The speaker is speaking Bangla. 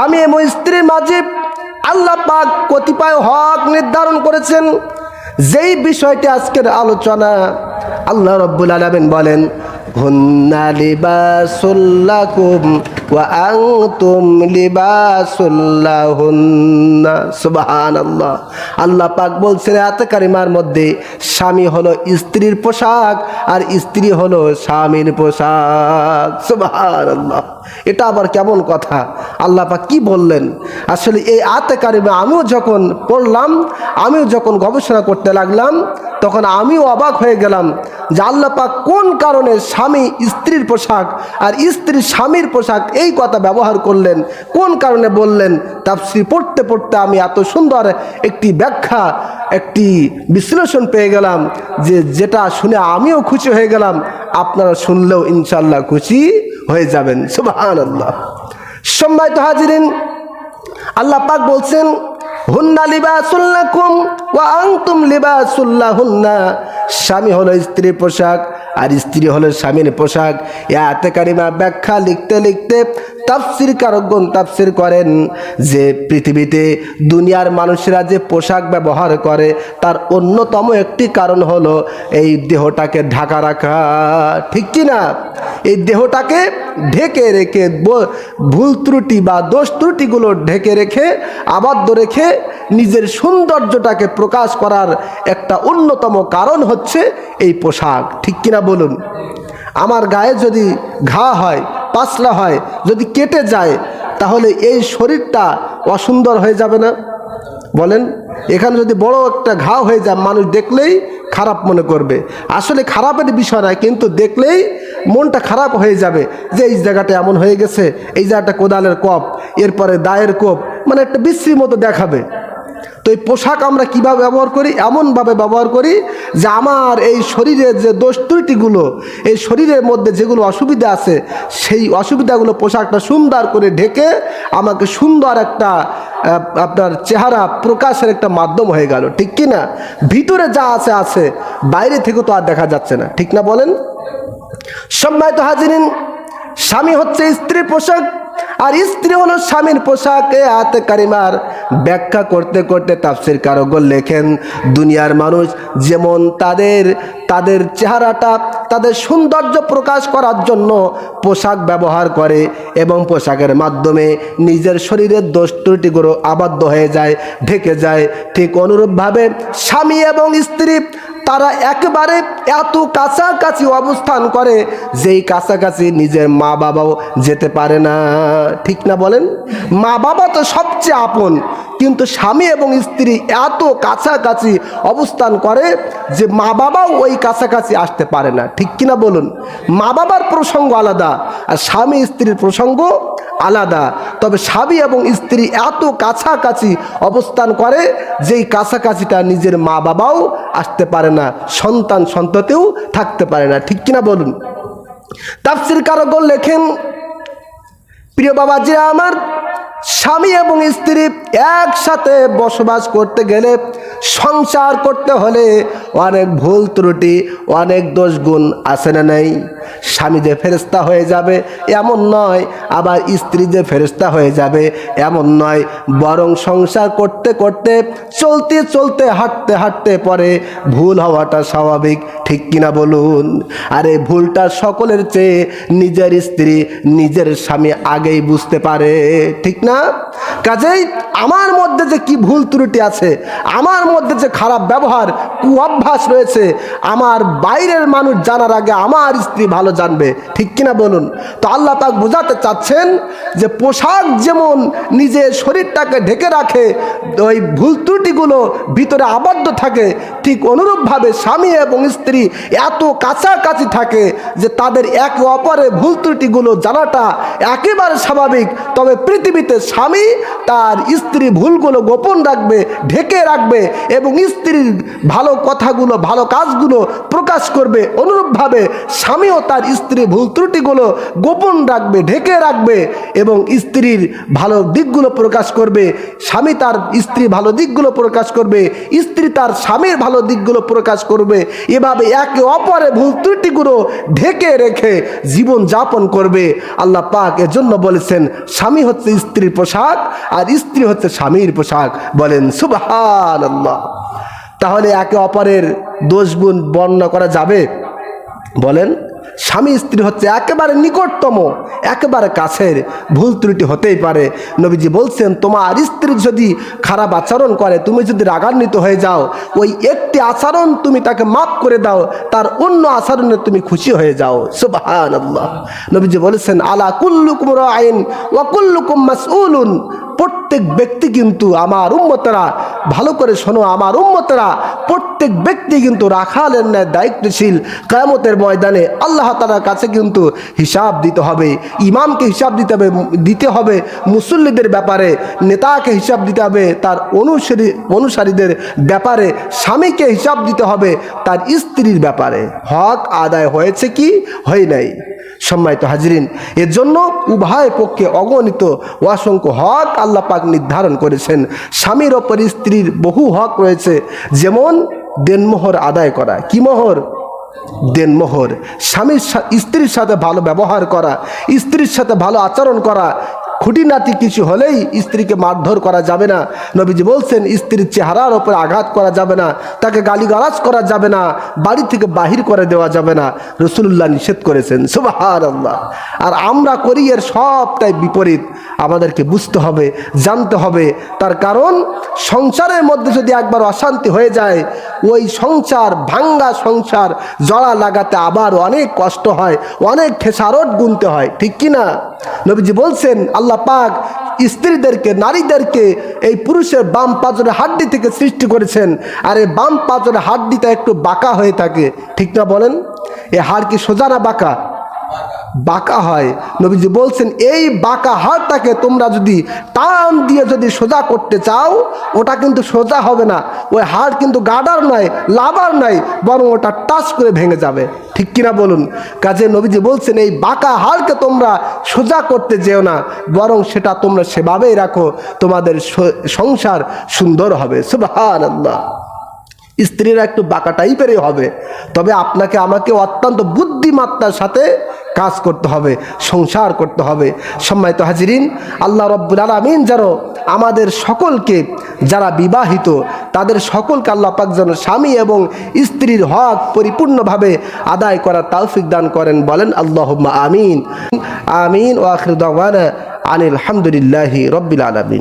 স্বামী এবং স্ত্রীর মাঝে আল্লাহ পাক কতিপয় হক নির্ধারণ করেছেন। যেই বিষয়টি আজকের আলোচনা, আল্লাহ রব্বুল আলমিন বলেন, হুন্না আল্লাহ পাক বলছেন কারিমার মধ্যে স্বামী হলো স্ত্রীর পোশাক আর স্ত্রী হলো স্বামীর পোশাক। সুবহানাল্লাহ। এটা আবার কেমন কথা? আল্লাহ পাক কি বললেন? আসলে এই আতে কারিমে আমিও যখন পড়লাম, আমিও যখন গবেষণা করতে লাগলাম, তখন আমিও অবাক হয়ে গেলাম যে আল্লাহ কোন কারণে স্বামী স্ত্রীর পোশাক আর স্ত্রী স্বামীর পোশাক এই কথা ব্যবহার করলেন, কোন কারণে বললেন? তাফসির পড়তে পড়তে আমি এত সুন্দর একটি ব্যাখ্যা, একটি বিশ্লেষণ পেয়ে গেলাম যে যেটা শুনে আমিও খুশি হয়ে গেলাম। আপনারা শুনলেও ইনশাল্লাহ খুশি হয়ে যাবেন। সুবাহান আল্লাহ সম্মানিত হাজিরিন আল্লাহ পাক বলছেন হুন্না লিবাসুল্লাকুম ওয়া আনতুম লিবাসুল্লাহুন্না স্বামী হলো স্ত্রীর পোশাক আর স্ত্রী হলো স্বামীর পোশাক। এতে কারিমা ব্যাখ্যা লিখতে লিখতে তাফসির কারকগণ তাফসির করেন যে পৃথিবীতে দুনিয়ার মানুষেরা যে পোশাক ব্যবহার করে তার অন্যতম একটি কারণ হলো এই দেহটাকে ঢাকা রাখা। ঠিক কি না? এই দেহটাকে ঢেকে রেখে ভুল ত্রুটি বা দোষ ত্রুটিগুলো ঢেকে রেখে, আবদ্ধ রেখে নিজের সৌন্দর্যটাকে প্রকাশ করার একটা অন্যতম কারণ হচ্ছে এই পোশাক। ঠিক কিনা বলুন, আমার গায়ে যদি ঘা হয় পাতলা হয়, যদি কেটে যায়, তাহলে এই শরীরটা অসুন্দর হয়ে যাবে না? বলেন, এখানে যদি বড় একটা ঘা হয়ে যায়, মানুষ দেখলেই খারাপ মনে করবে। আসলে খারাপের বিষয় নয়, কিন্তু দেখলেই মনটা খারাপ হয়ে যাবে যে এই জায়গাটা এমন হয়ে গেছে, এই জায়গাটা কোদালের কপ, এরপরে দায়ের কোপ মানে একটা বিশ্রী মতো দেখাবে। তো এই পোশাক আমরা কীভাবে ব্যবহার করি? এমনভাবে ব্যবহার করি যে আমার এই শরীরের যে দোষ ত্রুটিগুলো, এই শরীরের মধ্যে যেগুলো অসুবিধা আছে, সেই অসুবিধাগুলো পোশাকটা সুন্দর করে ঢেকে আমাকে সুন্দর একটা আপনার চেহারা প্রকাশের একটা মাধ্যম হয়ে গেল। ঠিক কি না ভিতরে যা আছে আছে, বাইরে থেকে তো আর দেখা যাচ্ছে না। ঠিক না বলেন? সম্মানিত হাজিরিন, স্বামী হচ্ছে স্ত্রী পোশাক, আর স্ত্রী হলো স্বামীর পোশাক, এ হাতে কারিমার। ব্যাখ্যা করতে করতে তাফসির কারকগণ লেখেন, দুনিয়ার মানুষ যেমন তাদের তাদের চেহারাটা, তাদের সৌন্দর্য প্রকাশ করার জন্য পোশাক ব্যবহার করে এবং পোশাকের মাধ্যমে নিজের শরীরের দোষ ত্রুটিগুলো আবদ্ধ হয়ে যায়, ঢেকে যায়। ঠিক অনুরূপভাবে স্বামী এবং স্ত্রী তারা একেবারে এত কাছাকাছি অবস্থান করে, যেই কাছাকাছি নিজের মা বাবাও যেতে পারে না। ঠিক না বলেন? মা বাবা তো সবচেয়ে আপন, কিন্তু স্বামী এবং স্ত্রী এত কাছাকাছি অবস্থান করে যে মা বাবাও ওই কাছাকাছি আসতে পারে না। ঠিক কিনা বলুন? মা বাবার প্রসঙ্গ আলাদা আর স্বামী স্ত্রীর প্রসঙ্গ আলাদা। তবে স্বামী এবং স্ত্রী এত কাছাকাছি অবস্থান করে, যেই কাছাকাছিটা নিজের মা বাবাও আসতে পারে না, সন্তান সন্ততেও থাকতে পারে না, ঠিক কিনা বলুন? তাফসির কারকর লেখেন, প্রিয় বাবাজিরা আমার স্বামী এবং স্ত্রী একসাথে বসবাস করতে গেলে সংসার করতে হলে অনেক ভুল ত্রুটি, অনেক দোষ গুণ আছে না নেই? স্বামী যে ফেরিস্তা হয়ে যাবে এমন নয়, আবার স্ত্রী যে ফেরিস্তা হয়ে যাবে এমন নয়। বরং সংসার করতে করতে, চলতে চলতে, হাঁটতে হাঁটতে পরে ভুল হওয়াটা স্বাভাবিক, ঠিক কিনা বলুন? আর এই ভুলটা সকলের চেয়ে নিজের স্ত্রী, নিজের স্বামী আগেই বুঝতে পারে, ঠিক না? কাজেই আমার মধ্যে যে কি ভুল ত্রুটি আছে, আমার মধ্যে যে খারাপ ব্যবহার কু অভ্যাস রয়েছে, আমার বাইরের মানুষ জানার আগে আমার স্ত্রী ভালো জানবে। ঠিক কিনা বলুন? তো আল্লাহ পাক বোঝাতে চাচ্ছেন যে পোশাক যেমন নিজের শরীরটাকে ঢেকে রাখে, ওই ভুল ত্রুটিগুলো ভিতরে আবদ্ধ থাকে, ঠিক অনুরূপভাবে স্বামী এবং স্ত্রী এত কাছাকাছি থাকে যে তাদের একে অপরের ভুল ত্রুটিগুলো জানাটা একেবারে স্বাভাবিক। তবে পৃথিবীতে স্বামী তার স্ত্রী ভুলগুলো গোপন রাখবে, ঢেকে রাখবে এবং স্ত্রীর ভালো কথাগুলো, ভালো কাজগুলো প্রকাশ করবে। অনুরূপভাবে স্বামীও তার স্ত্রীর ভুল ত্রুটিগুলো গোপন রাখবে, ঢেকে রাখবে এবং স্ত্রীর ভালো দিকগুলো প্রকাশ করবে। স্বামী তার স্ত্রী ভালো দিকগুলো প্রকাশ করবে, স্ত্রী তার স্বামীর ভালো দিকগুলো প্রকাশ করবে। এভাবে একে অপরে ভুল ত্রুটিগুলো ঢেকে রেখে জীবন যাপন করবে। আল্লাহ পাক এজন্য বলেছেন, স্বামী হচ্ছে স্ত্রীর পোশাক আর স্ত্রী হচ্ছে স্বামীর পোশাক বলেন সুবহান তাহলে একে অপরের দোষ গুণ বর্ণনা করা যাবে? বলেন, স্বামী স্ত্রী হচ্ছে একেবারে নিকটতম একেবারে কাছের ভুল ত্রুটি হতেই পারে। নবীজি বলছেন, তোমার স্ত্রী যদি খারাপ আচরণ করে, তুমি যদি রাগান্বিত হয়ে যাও, ওই একটি আচরণ তুমি তাকে মাফ করে দাও, তার অন্য আচরণে তুমি খুশি হয়ে যাও। সুবাহান নবীজি বলেছেন, আলা কুল্লুকুম রাইন ওয়া কুল্লুকুম মাসউলুন। প্রত্যেক ব্যক্তি কিন্তু আমার উম্মতেরা, ভালো করে শোনো, আমার উম্মতেরা প্রত্যেক ব্যক্তি কিন্তু রাখালের ন্যায় দায়িত্বশীল। কায়ামতের ময়দানে আল্লাহ তালার কাছে কিন্তু হিসাব দিতে হবে, ইমামকে হিসাব দিতে হবে দিতে হবে, মুসল্লিদের ব্যাপারে, নেতাকে হিসাব দিতে হবে, তার অনুসারী, অনুসারীদের ব্যাপারে, স্বামীকে হিসাব দিতে হবে, তার স্ত্রীর ব্যাপারে। হক আদায় হয়েছে কি? হয় নাই। সম্মানিত হাজরিন এর জন্য উভয় পক্ষে অগণিত অসংখ্য হক আল্লাহ নির্ধারণ করেছেন। স্বামীর ওপর স্ত্রীর বহু হক রয়েছে। যেমন দেনমোহর আদায় করা। কি মোহর? দেনমোহর। স্বামীর স্ত্রীর সাথে ভালো ব্যবহার করা। স্ত্রীর সাথে ভালো আচরণ করা। খুঁটিনাটি কিছু হলেই স্ত্রীকে মারধর করা যাবে না। নবীজি বলছেন, স্ত্রীর চেহারার ওপরে আঘাত করা যাবে না, তাকে গালিগালাজ করা যাবে না, বাড়ি থেকে বাহির করে দেওয়া যাবে না। রসুল্লাহ নিষেধ করেছেন সুবাহার আল্লাহ আর আমরা করি, এর সবটাই বিপরীত। আমাদেরকে বুঝতে হবে, জানতে হবে। তার কারণ, সংসারের মধ্যে যদি একবার অশান্তি হয়ে যায়, ওই সংসার, ভাঙ্গা সংসার, জড়া লাগাতে আবার অনেক কষ্ট হয়, অনেক খেসারট গুনতে হয়। ঠিক কি না নবীজি বলছেন, আল্লাহ পাক স্ত্রীদেরকে, নারীদেরকে এই পুরুষের বাম পাঁচরের হাড্ডি থেকে সৃষ্টি করেছেন। আর এই বাম পাঁচরের হাড্ডিটা একটু বাঁকা হয়ে থাকে। ঠিক না বলেন? এ হাড় কি সোজা না বাঁকা? বাঁকা হয়। নবীজি বলছেন, এই বাঁকা হাড়টাকে তোমরা যদি টান দিয়ে যদি সোজা করতে চাও, ওটা কিন্তু সোজা হবে না। ওই হাড় কিন্তু গাডার নয়, লাভার নয়, বরং ওটা টাচ করে ভেঙে যাবে। ঠিক কিনা বলুন? কাজে নবীজি বলছেন, এই বাঁকা হাড়কে তোমরা সোজা করতে যেও না, বরং সেটা তোমরা সেভাবেই রাখো, তোমাদের সংসার সুন্দর হবে। সুবহান স্ত্রীরা একটু বাঁকা টাইপেরই হবে। তবে আপনাকে আমাকে অত্যন্ত বুদ্ধিমাত্রার সাথে কাজ করতে হবে, সংসার করতে হবে। সম্মানিত হাজিরিন, আল্লাহ রব্বুল আলমিন যেন আমাদের সকলকে, যারা বিবাহিত, তাদের সকলকে আল্লাহ পাক যেন স্বামী এবং স্ত্রীর হক পরিপূর্ণভাবে আদায় করার তৌফিক দান করেন, বলেন আল্লাহ আমিন। আমিন ও আখির আনিল হামদুলিল্লাহি রব্বিল আলমিন।